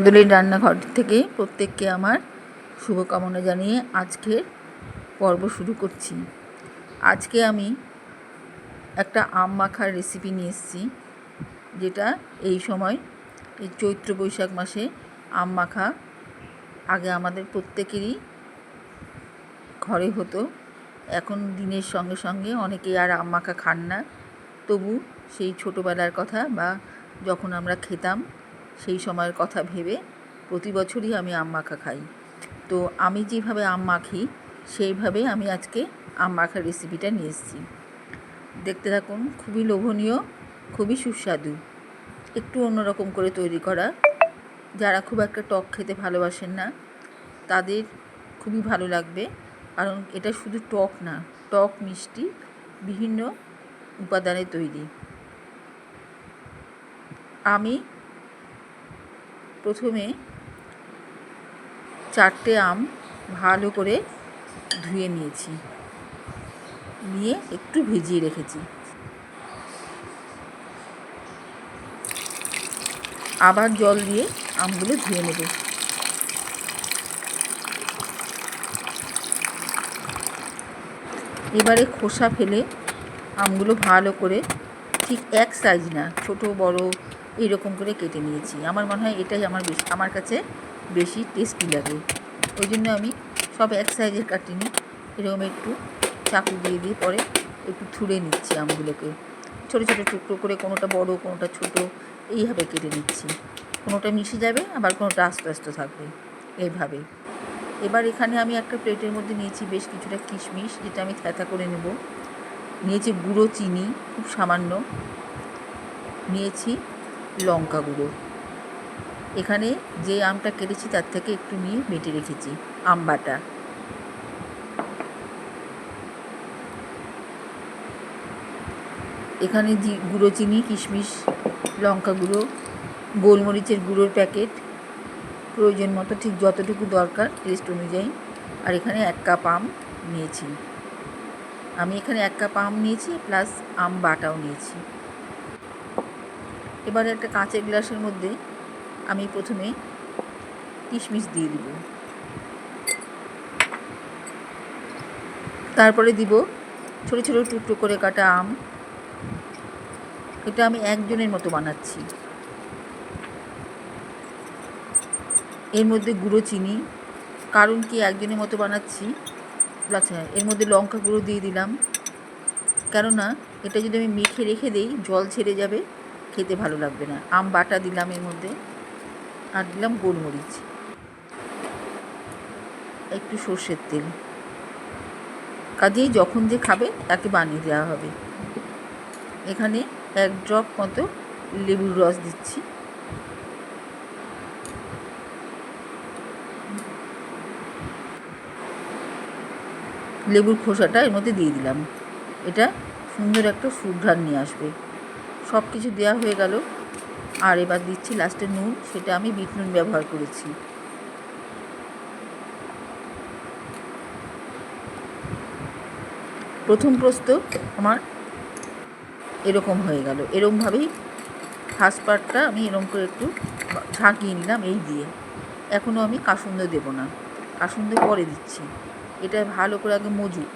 দলির রান্নাঘর থেকে প্রত্যেককে আমার শুভকামনা জানিয়ে আজকের পর্ব শুরু করছি। আজকে আমি একটা আম মাখার রেসিপি নিয়ে এসেছি, যেটা এই সময়, এই চৈত্র বৈশাখ মাসে আম মাখা আগে আমাদের প্রত্যেকেরই ঘরে হতো। এখন দিনের সঙ্গে সঙ্গে অনেকেই আর আম মাখা খান না। তবু সেই ছোটোবেলার কথা বা যখন আমরা খেতাম সেই সময়ের কথা ভেবে প্রতি বছরই আমি আম মাখা খাই। তো আমি যেভাবে আম মাখি সেইভাবে আমি আজকে আম মাখার রেসিপিটা নিয়ে এসেছি। দেখতে থাকুন, খুবই লোভনীয়, খুবই সুস্বাদু। একটু অন্যরকম করে তৈরি করা। যারা খুব একটা টক খেতে ভালোবাসেন না, তাদের খুবই ভালো লাগবে। কারণ এটা শুধু টক না, টক, মিষ্টি, বিভিন্ন উপাদানে তৈরি। আমি প্রথমে চারটে আম ভালো করে ধুয়ে নিয়েছি। নিয়ে একটু ভিজিয়ে রেখেছি। আবার জল দিয়ে আমগুলো ধুয়ে নেব। এবারে খোসা ফেলে আমগুলো ভালো করে ঠিক এক সাইজ না, ছোট, বড় এইরকম করে কেটে নিয়েছি। আমার মনে হয় এটাই আমার বেশি, আমার কাছে বেশি টেস্টি লাগে। ওই জন্য আমি সব এক সাইজের কাটিনি। এরকম একটু চাকু দিয়ে দিয়ে পরে একটু থুড়ে নিচ্ছি আমগুলোকে। ছোটো ছোটো টুকরো করে, কোনোটা বড়, কোনোটা ছোট, এইভাবে কেটে নিচ্ছি। কোনোটা মিশে যাবে, আবার কোনোটা আস্তে আস্তে থাকবে। এইভাবে। এবার এখানে আমি একটা প্লেটের মধ্যে নিয়েছি বেশ কিছুটা কিশমিশ, যেটা আমি থ্যাথা করে নেব। নিয়েছি গুঁড়ো চিনি, খুব সামান্য। নিয়েছি লঙ্কা গুঁড়ো। এখানে যে আমটা কেটেছি তার থেকে একটু নিয়ে বেটে রেখেছি আম বাটা এখানে গুঁড়ো চিনি, কিশমিশ, লঙ্কা গুঁড়ো, গোলমরিচের গুঁড়োর প্যাকেট, প্রয়োজন মতো ঠিক যতটুকু দরকার টেস্ট অনুযায়ী। আর এখানে এক কাপ আম নিয়েছি। আমি এখানে এক কাপ আম নিয়েছি, প্লাস আম বাটাও নিয়েছি। এবারে একটা কাঁচের গ্লাসের মধ্যে আমি প্রথমে কিশমিশ দিয়ে দিব। তারপরে দিব ছোটো ছোটো টুকরো করে কাটা আম। এটা আমি একজনের মতো বানাচ্ছি। এর মধ্যে গুঁড়ো চিনি, কারণ কি একজনের মতো বানাচ্ছি? আচ্ছা এর মধ্যে লঙ্কা গুঁড়ো দিয়ে দিলাম। কেননা এটা যদি আমি মেখে রেখে দিই, জল ছেড়ে যাবে। খেতে ভালো লাগবে না। আম বাটা দিলাম এর মধ্যে আর দিলাম গোলমরিচ। একটু সর্ষের তেল। কাজেই যখন যে খাবে তাকে বানিয়ে দেওয়া হবে। এখানে এক ড্রপ মতো লেবুর রস দিচ্ছি। লেবুর খোসাটা এর মধ্যে দিয়ে দিলাম। এটা সুন্দর একটা সুঘ্রাণ নিয়ে আসবে। সব কিছু দেওয়া হয়ে গেল। আর এবার দিচ্ছি লাস্টে নুন, সেটা আমি বিট নুন ব্যবহার করেছি। প্রথম প্রস্ত আমার এরকম হয়ে গেল। এরকমভাবেই ফার্স্ট পার্টটা আমি এরকম করে একটু ঝাঁকিয়ে নিলাম এই দিয়ে। এখনও আমি কাসুন্দ দেব না। কাসুন্দ পরে দিচ্ছি। এটা ভালো করে আগে মজুক।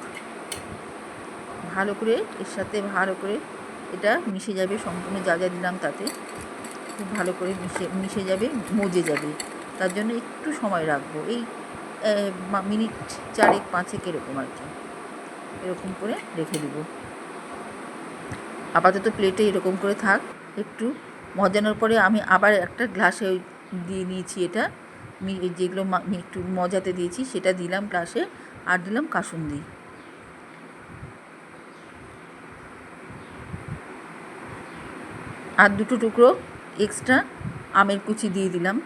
ভালো করে, এর সাথে ভালো করে এটা মিশে যাবে সম্পূর্ণ যা যা দিলাম তাতে। খুব ভালো করে মিশে মিশে যাবে, মজে যাবে। তার জন্য একটু সময় রাখব। এই মিনিট চারেক, পাঁচেক এরকম আর কি। এরকম করে রেখে দেবো। আপাতত প্লেটে এরকম করে থাক। একটু মজানোর পরে আমি আবার একটা গ্লাসে দিয়ে নিয়েছি এটা। যেগুলো একটু মজাতে দিয়েছি, সেটা দিলাম গ্লাসে। আর দিলাম কাসুন্দি। আর দুটো টুকরো এক্সট্রা আমের কুচি দিয়ে দিলাম।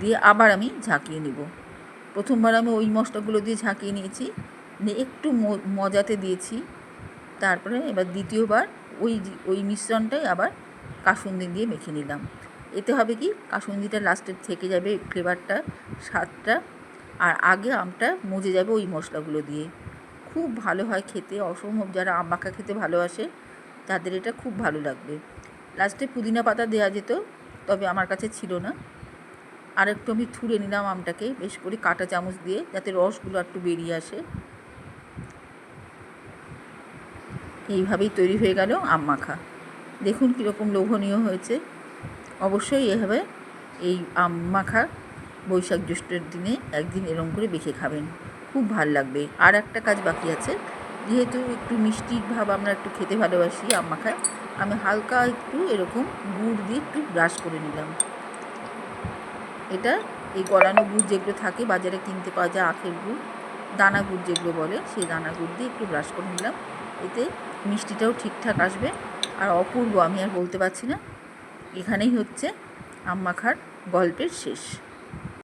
দিয়ে আবার আমি ঝাঁকিয়ে নেব। প্রথমবার আমি ওই মশলাগুলো দিয়ে ঝাঁকিয়ে নিয়েছি। নিয়ে একটু মজাতে দিয়েছি। তারপরে এবার দ্বিতীয়বার ওই ওই মিশ্রণটাই আবার কাসুন্দি দিয়ে মেখে নিলাম। এতে হবে কি? কাসুন্দিটা লাস্টে থেকে যাবে ফ্লেভারটা স্বাদটা। আর আগে আমটা মজে যাবে ওই মশলাগুলো দিয়ে। খুব ভালো হয় খেতে। অসম্ভব যারা আম মাখা খেতে ভালোবাসে তাদের এটা খুব ভালো লাগবে। লাস্টে পুদিনা পাতা দেওয়া যেত, তবে আমার কাছে ছিল না। আর একটু আমি থুড়ে নিলাম আমটাকে, বেশ করে কাঁটা চামচ দিয়ে, যাতে রসগুলো একটু বেরিয়ে আসে। এইভাবেই তৈরি হয়ে গেল আম মাখা। দেখুন কীরকম লোভনীয় হয়েছে। অবশ্যই এভাবে এই আম মাখা বৈশাখ জ্যৈষ্ঠের দিনে একদিন এরম করে বেঁকে খাবেন। খুব ভালো লাগবে। আর একটা কাজ বাকি আছে। যেহেতু একটু মিষ্টি ভাব আমরা একটু খেতে ভালোবাসি আম মাখায় আমি হালকা একটু এরকম গুড় দিয়ে একটু ব্রাশ করে নিলাম। এটা এই গলানো গুড় যেগুলো থাকে, বাজারে কিনতে পাওয়া যায় আখের গুড়, দানা গুড় যেগুলো বলে, সেই দানা গুড় দিয়ে একটু ব্রাশ করে নিলাম। এতে মিষ্টিটাও ঠিকঠাক আসবে। আর অপূর্ব, আমি আর বলতে পারছি না, এখানেই হচ্ছে আম মাখার গল্পের শেষ।